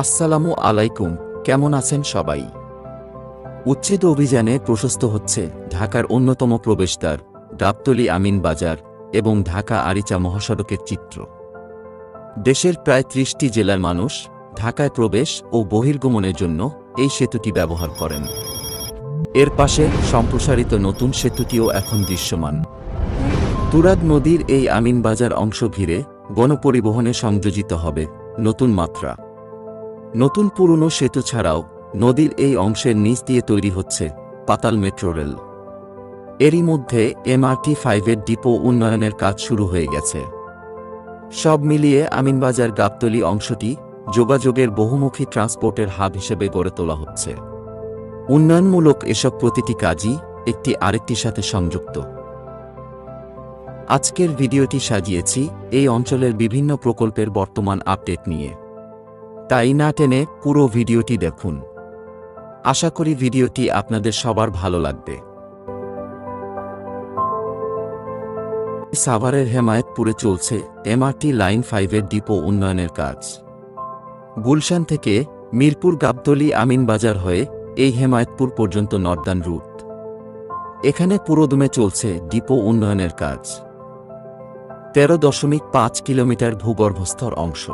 আসসালামু আলাইকুম, কেমন আছেন সবাই? উচ্ছেদ অভিযানে প্রশস্ত হচ্ছে ঢাকার অন্যতম প্রবেশদ্বার গাবতলী আমিন বাজার এবং ঢাকা আরিচা মহাসড়কের চিত্র। দেশের প্রায় ত্রিশটি জেলার মানুষ ঢাকায় প্রবেশ ও বহির্গমনের জন্য এই সেতুটি ব্যবহার করেন। এর পাশে সম্প্রসারিত নতুন সেতুটিও এখন দৃশ্যমান। তুরাগ নদীর এই আমিনবাজার অংশ ঘিরে গণপরিবহনে সংযোজিত হবে নতুন মাত্রা। নতুন পুরনো সেতু ছাড়াও নদীর এই অংশের নিচ দিয়ে তৈরি হচ্ছে পাতাল মেট্রো রেল। এরই মধ্যে এমআরটি ফাইভের ডিপো উন্নয়নের কাজ শুরু হয়ে গেছে। সব মিলিয়ে আমিনবাজার গাবতলী অংশটি যোগাযোগের বহুমুখী ট্রান্সপোর্টের হাব হিসেবে গড়ে তোলা হচ্ছে। উন্নয়নমূলক এসব প্রতিটি কাজই একটি আরেকটির সাথে সংযুক্ত। আজকের ভিডিওটি সাজিয়েছি এই অঞ্চলের বিভিন্ন প্রকল্পের বর্তমান আপডেট নিয়ে। তাই না টেনে পুরো ভিডিওটি দেখুন। আশা করি ভিডিওটি আপনাদের সবার ভালো লাগবে। সাভারের হেমায়েতপুরে চলছে এমআরটি লাইন ফাইভের ডিপো উন্নয়নের কাজ। গুলশান থেকে মিরপুর গাবতলী আমিনবাজার হয়ে এই হেমায়েতপুর পর্যন্ত নর্দান রুট। এখানে পুরোদমে চলছে ডিপো উন্নয়নের কাজ। তেরো দশমিক পাঁচ কিলোমিটার ভূগর্ভস্থর অংশ।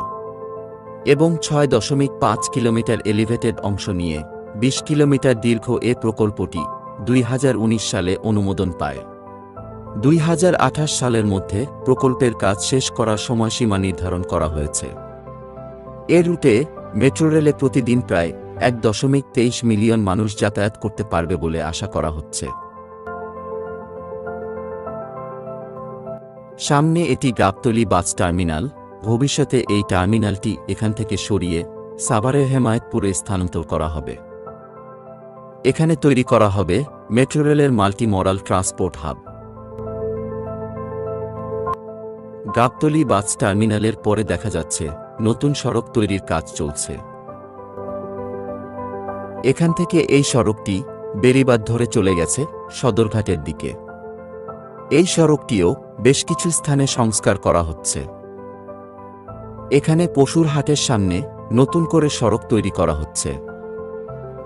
এবং ছয় দশমিক পাঁচ কিলোমিটার এলিভেটেড অংশ নিয়ে বিশ কিলোমিটার দীর্ঘ এ প্রকল্পটি দুই হাজার উনিশ সালে অনুমোদন পায়। দুই হাজার আঠাশ সালের মধ্যে প্রকল্পের কাজ শেষ করার সময়সীমা নির্ধারণ করা হয়েছে। এ রুটে মেট্রো রেলে প্রতিদিন প্রায় এক দশমিক তেইশ মিলিয়ন মানুষ যাতায়াত করতে পারবে বলে আশা করা হচ্ছে। সামনে এটি গাবতলী বাস টার্মিনাল ভবিষ্যতে এই টার্মিনালটি এখান থেকে সরিয়ে সাভারের হেমায়তপুরে স্থানান্তর করা হবে। এখানে তৈরি করা হবে মেট্রো রেলের multimodal transport hub. Gabtoli bus টার্মিনালের পরে দেখা যাচ্ছে নতুন সড়ক তৈরির কাজ চলছে। এখান থেকে এই সড়কটি বেরিবাদ ধরে চলে গেছে সদরঘাটের দিকে। এই সড়কটিও বেশ কিছু স্থানে সংস্কার করা হচ্ছে। এখানে পশুর হাটের সামনে নতুন করে সড়ক তৈরি করা হচ্ছে।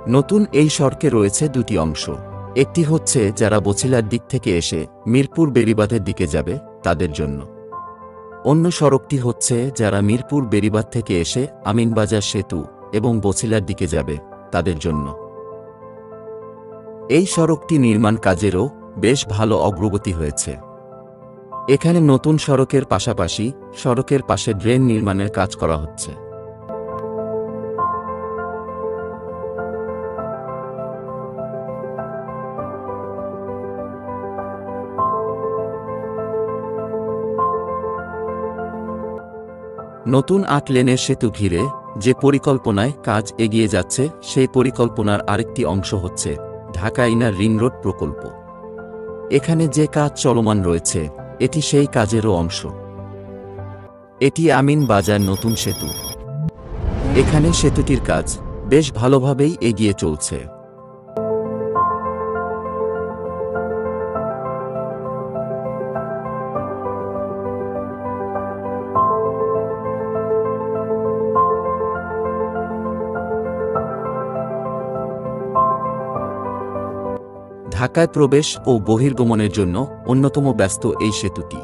নতুন এই সড়কে রয়েছে দুটি অংশ। একটি হচ্ছে যারা বছিলার দিক থেকে এসে মিরপুর বেরিবাঁধের দিকে যাবে তাদের জন্য। অন্য সড়কটি হচ্ছে যারা মিরপুর বেরিবাঁধ থেকে এসে আমিনবাজার সেতু এবং বছিলার দিকে যাবে তাদের জন্য। এই সড়কটি নির্মাণ কাজেরও বেশ ভালো অগ্রগতি হয়েছে। এখানে নতুন সড়কের পাশাপাশি সড়কের পাশে ড্রেন নির্মাণের কাজ করা হচ্ছে। নতুন আট লেনের সেতু ঘিরে যে পরিকল্পনায় কাজ এগিয়ে যাচ্ছে, সেই পরিকল্পনার আরেকটি অংশ হচ্ছে ঢাকা ইনার রিং রোড প্রকল্প। এখানে যে কাজ চলমান রয়েছে এটি সেই কাজেরও অংশ। এটি আমিন বাজার নতুন সেতু। এখানে সেতুটির কাজ বেশ ভালোভাবেই এগিয়ে চলছে। ঢাকায় প্রবেশ ও বহির্গমনের জন্য অন্যতম ব্যস্ত এই সেতুটি।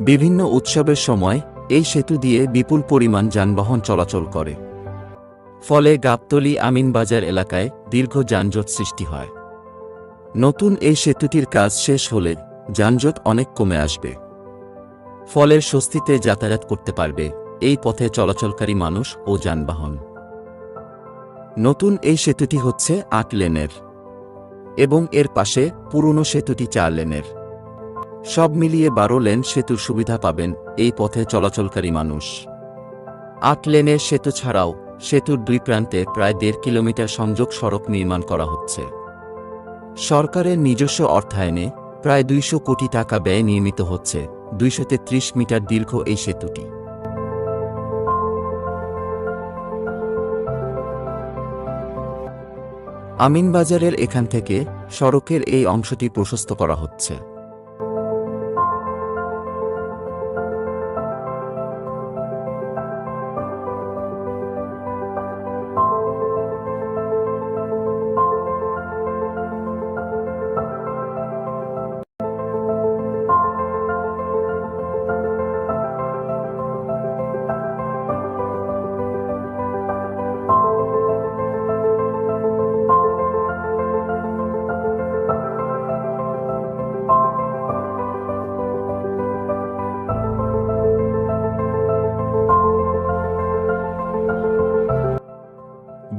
বিভিন্ন উৎসবের সময় এই সেতু দিয়ে বিপুল পরিমাণ যানবাহন চলাচল করে। ফলে গাবতলী আমিনবাজার এলাকায় দীর্ঘ যানজট সৃষ্টি হয়। নতুন এই সেতুটির কাজ শেষ হলে যানজট অনেক কমে আসবে। ফলে স্বস্তিতে যাতায়াত করতে পারবে এই পথে চলাচলকারী মানুষ ও যানবাহন। নতুন এই সেতুটি হচ্ছে আট লেনের। এবং এর পাশে পুরনো সেতুটি চার লেনের। সব মিলিয়ে বারো লেন সেতুর সুবিধা পাবেন এই পথে চলাচলকারী মানুষ। আট লেনের সেতু ছাড়াও সেতুর দুই প্রান্তে প্রায় দেড় কিলোমিটার সংযোগ সড়ক নির্মাণ করা হচ্ছে। সরকারের নিজস্ব অর্থায়নে প্রায় দুইশো কোটি টাকা ব্যয় নির্মিত হচ্ছে। দুইশো তেত্রিশ মিটার দীর্ঘ এই সেতুটি। আমিনবাজারের এখান থেকে সড়কের এই অংশটি প্রশস্ত করা হচ্ছে।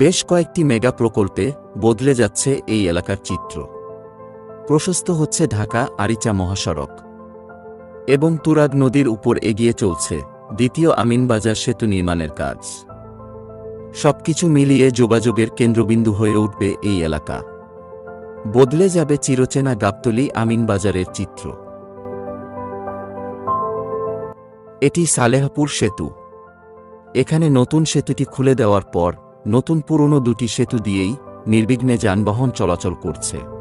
বেশ কয়েকটি মেগা প্রকল্পে বদলে যাচ্ছে এই এলাকার চিত্র। প্রশস্ত হচ্ছে ঢাকা আরিচা মহাসড়ক এবং তুরাগ নদীর উপর এগিয়ে চলছে দ্বিতীয় আমিনবাজার সেতু নির্মাণের কাজ। সবকিছু মিলিয়ে যোগাযোগের কেন্দ্রবিন্দু হয়ে উঠবে এই এলাকা। বদলে যাবে চিরচেনা গাবতলি আমিনবাজারের চিত্র। এটি সালেহপুর সেতু। এখানে নতুন সেতুটি খুলে দেওয়ার পর নতুন পুরনো দুটি সেতু দিয়েই নির্বিঘ্নে যানবাহন চলাচল করছে।